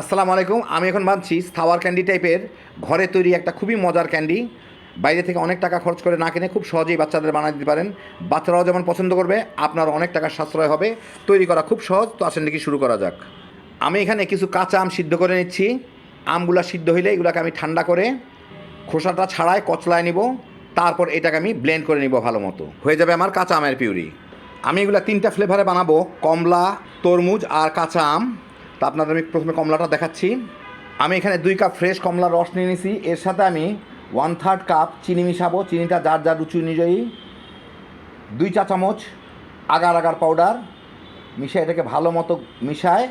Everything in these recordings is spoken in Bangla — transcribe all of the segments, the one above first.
আসসালামু আলাইকুম। আমি এখন ভাবছি সাওয়ার ক্যান্ডি টাইপের ঘরে তৈরি একটা খুবই মজার ক্যান্ডি। বাইরে থেকে অনেক টাকা খরচ করে না কিনে খুব সহজেই বাচ্চাদের বানিয়ে দিতে পারেন। বাচ্চারাও যেমন পছন্দ করবে আপনার অনেক টাকার সাশ্রয় হবে। তৈরি করা খুব সহজ। তো আসেন নাকি শুরু করা যাক। আমি এখানে কিছু কাঁচা আম সিদ্ধ করে নিচ্ছি। আমগুলা সিদ্ধ হইলে এগুলোকে আমি ঠান্ডা করে খোসাটা ছাড়াই কচলায় নিব। তারপর এটাকে আমি ব্লেন্ড করে নিব ভালো মতো। হয়ে যাবে আমার কাঁচা আমের পিউরি। আমি এগুলা তিনটা ফ্লেভারে বানাবো। কমলা, তরমুজ আর কাঁচা আম। তা আপনাদের আমি প্রথমে কমলাটা দেখাচ্ছি। আমি এখানে দুই কাপ ফ্রেশ কমলার রস নিয়ে নিয়েছি এর সাথে আমি ওয়ান থার্ড কাপ চিনি মিশাবো। চিনিটা যার যার রুচি অনুযায়ী। দুই চা চামচ আগার আগার পাউডার মিশিয়ে এটাকে ভালো মতো মিশায়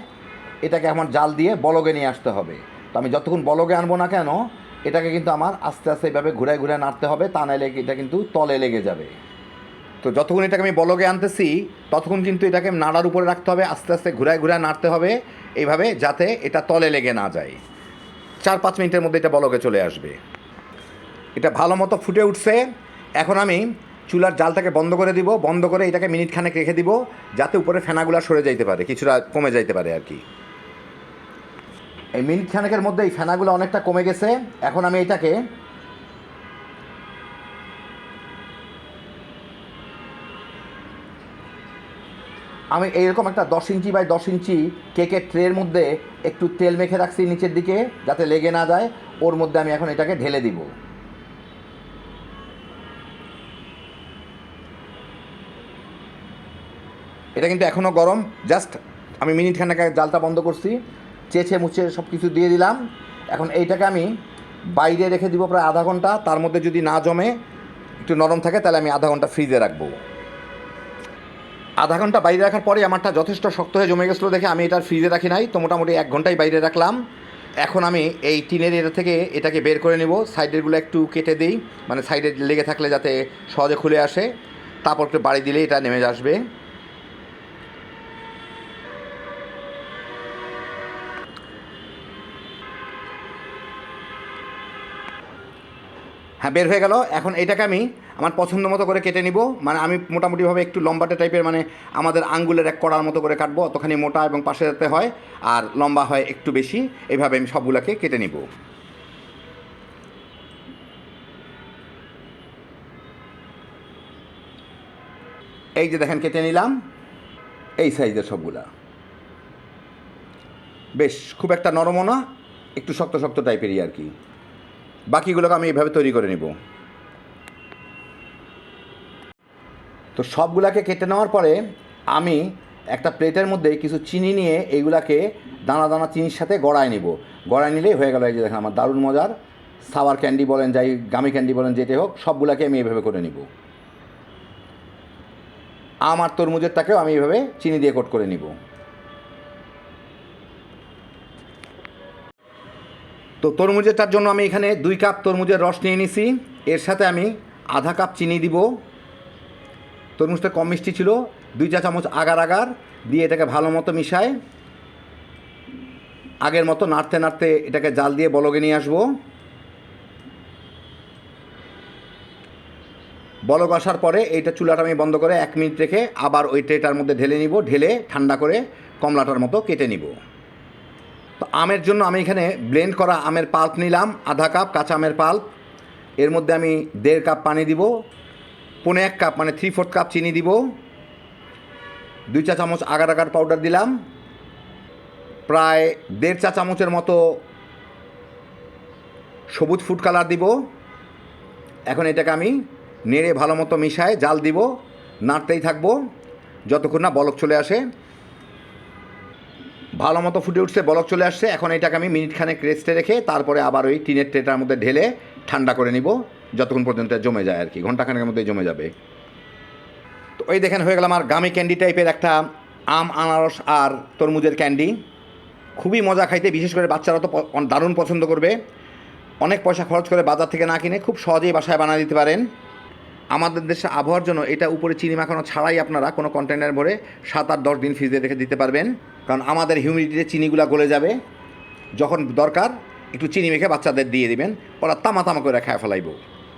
এটাকে আমার জাল দিয়ে বলগে নিয়ে আসতে হবে। তো আমি যতক্ষণ বলগে আনব না কেন, এটাকে কিন্তু আমার আস্তে আস্তে এইভাবে ঘুরায় ঘুরায় নাড়তে হবে, তা নাহলে এটা কিন্তু তলে লেগে যাবে। তো যতক্ষণ এটাকে আমি বলগে আনতেছি, ততক্ষণ কিন্তু এটাকে নাড়ার উপরে রাখতে হবে, আস্তে আস্তে ঘুরায় ঘুরায় নাড়তে হবে। এইভাবে যাতে এটা তলে লেগে না যায়। চার, পাঁচ মিনিটের মধ্যে এটা বলকে চলে আসবে। এটা ভালো মতো ফুটে উঠছে। এখন আমি চুলার জালটাকে বন্ধ করে দিব, বন্ধ করে এটাকে মিনিট খানেক রেখে দিব, যাতে উপরে ফেনাগুলা সরে যাইতে পারে, কিছুটা কমে যাইতে পারে আর কি। এই মিনিট খানেকের মধ্যে এই ফেনাগুলো অনেকটা কমে গেছে। এখন আমি এটাকে আমি এইরকম একটা দশ ইঞ্চি বাই দশ ইঞ্চি কেকের ট্রের মধ্যে একটু তেল মেখে রাখছি নিচের দিকে, যাতে লেগে না যায়। ওর মধ্যে আমি এখন এটাকে ঢেলে দিব। এটা কিন্তু এখনও গরম। জাস্ট আমি মিনিট খানেক জালটা বন্ধ করছি। চেঁচে মুছে সব কিছু দিয়ে দিলাম। এখন এইটাকে আমি বাইরে রেখে দিব প্রায় আধা ঘণ্টা। তার মধ্যে যদি না জমে, একটু নরম থাকে, তাহলে আমি আধা ঘণ্টা ফ্রিজে রাখব। আধা ঘণ্টা বাইরে রাখার পরে আমারটা যথেষ্ট শক্ত হয়ে জমে গেছিল দেখে আমি এটা ফ্রিজে রাখি নাই। তো মোটামুটি এক ঘন্টাই বাইরে রাখলাম। এখন আমি এই টিনের এটা থেকে এটাকে বের করে নেব। সাইডেরগুলো একটু কেটে দিই। মানে সাইডে লেগে থাকলে যাতে সহজে খুলে আসে। তারপর একটু বাড়ি দিলে এটা নেমে আসবে। হ্যাঁ বের হয়ে গেল। এখন এটাকে আমি আমার পছন্দ মতো করে কেটে নিব। মানে আমি মোটামুটিভাবে একটু লম্বাটে টাইপের মানে আমাদের আঙ্গুলের এক কড়ার মতো করে কাটবো, অতখানি মোটা এবং পাশে যাতে হয়, আর লম্বা হয় একটু বেশি। এইভাবে আমি সবগুলোকে কেটে নিব। এই যে দেখেন, কেটে নিলাম। এই সাইজের সবগুলা। বেশ, খুব একটা নরমও না, একটু শক্ত শক্ত টাইপেরই আর কি। বাকিগুলোকে আমি এভাবে তৈরি করে নেব। তো সবগুলাকে কেটে নেওয়ার পরে আমি একটা প্লেটের মধ্যে কিছু চিনি নিয়ে এইগুলাকে দানা দানা চিনির সাথে গড়ায় নিব। গড়ায় নিলেই হয়ে গেল এই যে দেখেন আমার দারুণ মজার। সাওয়ার ক্যান্ডি বলেন, যাই গামি ক্যান্ডি বলেন, যেটাই হোক, সবগুলাকে আমি এইভাবে করে নিব। আমার তরমুজেরটাকেও আমি এইভাবে চিনি দিয়ে কোট করে নিব। তো তরমুজেরটার জন্য আমি এখানে দুই কাপ তরমুজের রস নিয়ে নিছি। এর সাথে আমি আধা কাপ চিনি দিব। তরমুজটা কম মিষ্টি ছিল, দুই চা চামচ আগার আগার দিয়ে এটাকে ভালো মতো মিশায়। আগের মতো নাড়তে নাড়তে এটাকে জাল দিয়ে বলগে নিয়ে আসব। বলক আসার পরে এইটা চুলাটা আমি বন্ধ করে এক মিনিট রেখে আবার ওই ট্রেটার মধ্যে ঢেলে নিব, ঢেলে ঠান্ডা করে কমলাটার মতো কেটে নিব। তো আমের জন্য আমি এখানে ব্লেন্ড করা আমের পাল্প নিলাম, আধা কাপ কাঁচা আমের পাল্প। এর মধ্যে আমি দেড় কাপ পানি দিব। পনে এক কাপ মানে থ্রি ফোর্থ কাপ চিনি দিব। দুই চা চামচ আগার আগার পাউডার দিলাম। প্রায় দেড় চা চামচের মতো সবুজ ফুড কালার দিব। এখন এটাকে আমি নেড়ে ভালো মতো মিশায় জাল দিব। নাড়তেই থাকব। যতক্ষণ না বলক চলে আসে। ভালো মতো ফুটে উঠছে, বলক চলে আসছে। এখন এটাকে আমি মিনিট খানেক রেস্টে রেখে তারপরে আবার ওই টিনের ট্রেটার মধ্যে ঢেলে ঠান্ডা করে নিব। যতক্ষণ পর্যন্ত জমে যায় আর কি ঘন্টাখানেকের মধ্যে জমে যাবে। তো ওই দেখেন হয়ে গেল আমার গামি ক্যান্ডি টাইপের একটা আম, আনারস আর তরমুজের ক্যান্ডি খুবই মজা খাইতে, বিশেষ করে বাচ্চারা তো দারুণ পছন্দ করবে। অনেক পয়সা খরচ করে বাজার থেকে না কিনে খুব সহজেই বাসায় বানিয়ে দিতে পারেন। আমাদের দেশে আবহাওয়ার জন্য এটা উপরে চিনি মাখানো ছাড়াই আপনারা কোনো কন্টেনার ভরে সাত আট দশ দিন ফ্রিজে রেখে দিতে পারবেন। কারণ আমাদের হিউমিডিটিতে চিনিগুলো গলে যাবে। যখন দরকার, একটু চিনি মেখে বাচ্চাদের দিয়ে দিবেন। ওরা তামা তামা করে খায় ফেলাইব।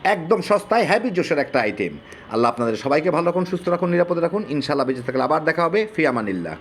একদম সস্তায় হ্যাপি জোশের একটা আইটেম আল্লাহ আপনাদের সবাইকে ভালো রাখুন, সুস্থ রাখুন, নিরাপদে রাখুন। ইনশাল্লাহ বেঁচে থাকলে আবার দেখা হবে। ফিয়ামানিল্লা